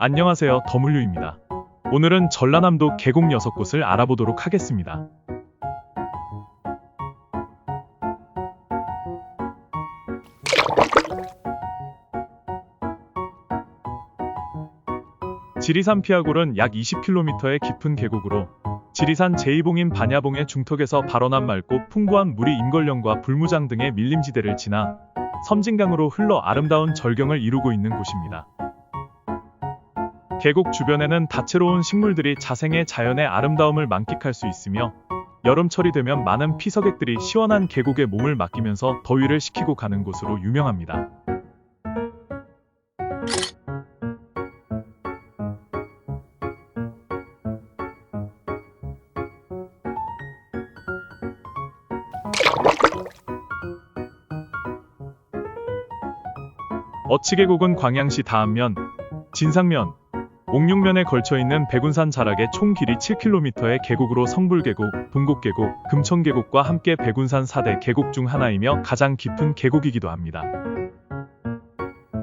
안녕하세요. 더물류입니다. 오늘은 전라남도 계곡 6곳을 알아보도록 하겠습니다. 지리산 피아골은 약 20km의 깊은 계곡으로 지리산 제2봉인 반야봉의 중턱에서 발원한 맑고 풍부한 물이 임걸령과 불무장 등의 밀림지대를 지나 섬진강으로 흘러 아름다운 절경을 이루고 있는 곳입니다. 계곡 주변에는 다채로운 식물들이 자생해 자연의 아름다움을 만끽할 수 있으며 여름철이 되면 많은 피서객들이 시원한 계곡에 몸을 맡기면서 더위를 식히고 가는 곳으로 유명합니다. 어치계곡은 광양시 다안면, 진상면, 옥룡면에 걸쳐 있는 백운산 자락의 총 길이 7km의 계곡으로 성불계곡, 동곡계곡, 금천계곡과 함께 백운산 4대 계곡 중 하나이며 가장 깊은 계곡이기도 합니다.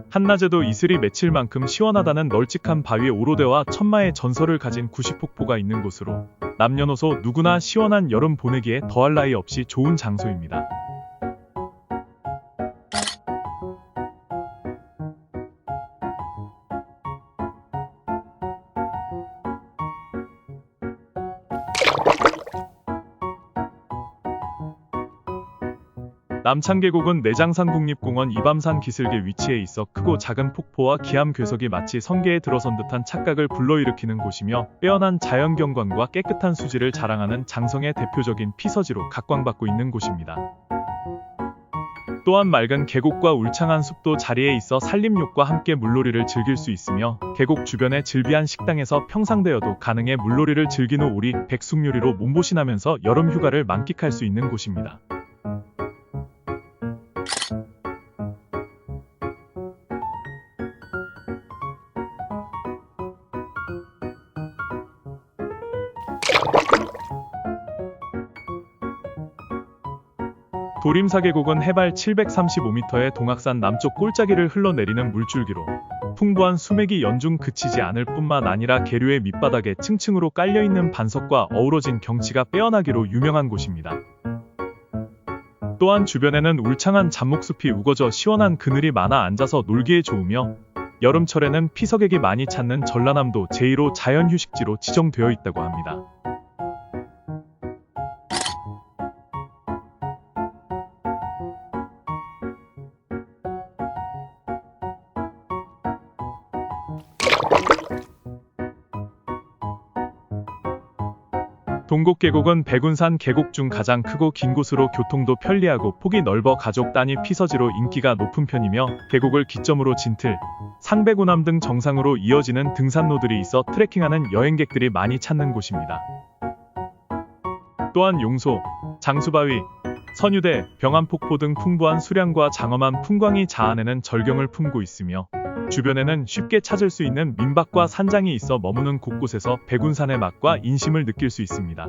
한낮에도 이슬이 맺힐 만큼 시원하다는 널찍한 바위의 오로대와 천마의 전설을 가진 구시폭포가 있는 곳으로 남녀노소 누구나 시원한 여름 보내기에 더할 나위 없이 좋은 장소입니다. 남창계곡은 내장산 국립공원 이밤산 기슭에 위치해 있어 크고 작은 폭포와 기암 괴석이 마치 성게에 들어선 듯한 착각을 불러일으키는 곳이며 빼어난 자연경관과 깨끗한 수질을 자랑하는 장성의 대표적인 피서지로 각광받고 있는 곳입니다. 또한 맑은 계곡과 울창한 숲도 자리에 있어 산림욕과 함께 물놀이를 즐길 수 있으며 계곡 주변의 즐비한 식당에서 평상되어도 가능해 물놀이를 즐긴 후 우리 백숙요리로 몸보신하면서 여름 휴가를 만끽할 수 있는 곳입니다. 도림사계곡은 해발 735m의 동악산 남쪽 꼴짜기를 흘러내리는 물줄기로 풍부한 수맥이 연중 그치지 않을 뿐만 아니라 계류의 밑바닥에 층층으로 깔려있는 반석과 어우러진 경치가 빼어나기로 유명한 곳입니다. 또한 주변에는 울창한 잡목숲이 우거져 시원한 그늘이 많아 앉아서 놀기에 좋으며 여름철에는 피서객이 많이 찾는 전라남도 제1호 자연휴식지로 지정되어 있다고 합니다. 동곡계곡은 백운산 계곡 중 가장 크고 긴 곳으로 교통도 편리하고 폭이 넓어 가족 단위 피서지로 인기가 높은 편이며 계곡을 기점으로 진틀, 상백우남 등 정상으로 이어지는 등산로들이 있어 트레킹하는 여행객들이 많이 찾는 곳입니다. 또한 용소, 장수바위, 선유대, 병암폭포 등 풍부한 수량과 장엄한 풍광이 자아내는 절경을 품고 있으며 주변에는 쉽게 찾을 수 있는 민박과 산장이 있어 머무는 곳곳에서 백운산의 맛과 인심을 느낄 수 있습니다.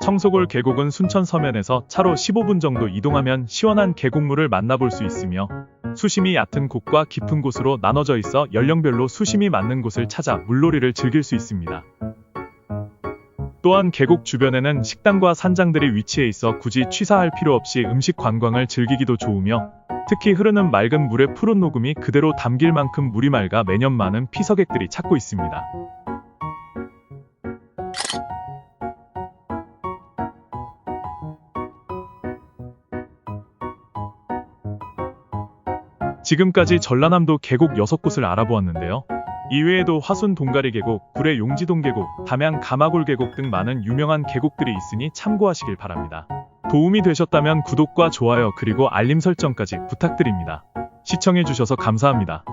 청소골 계곡은 순천 서면에서 차로 15분 정도 이동하면 시원한 계곡물을 만나볼 수 있으며 수심이 얕은 곳과 깊은 곳으로 나눠져 있어 연령별로 수심이 맞는 곳을 찾아 물놀이를 즐길 수 있습니다. 또한 계곡 주변에는 식당과 산장들이 위치해 있어 굳이 취사할 필요 없이 음식 관광을 즐기기도 좋으며 특히 흐르는 맑은 물의 푸른 녹음이 그대로 담길 만큼 물이 맑아 매년 많은 피서객들이 찾고 있습니다. 지금까지 전라남도 계곡 6곳을 알아보았는데요. 이외에도 화순 동가리 계곡, 구례 용지동 계곡, 담양 가마골 계곡 등 많은 유명한 계곡들이 있으니 참고하시길 바랍니다. 도움이 되셨다면 구독과 좋아요 그리고 알림 설정까지 부탁드립니다. 시청해주셔서 감사합니다.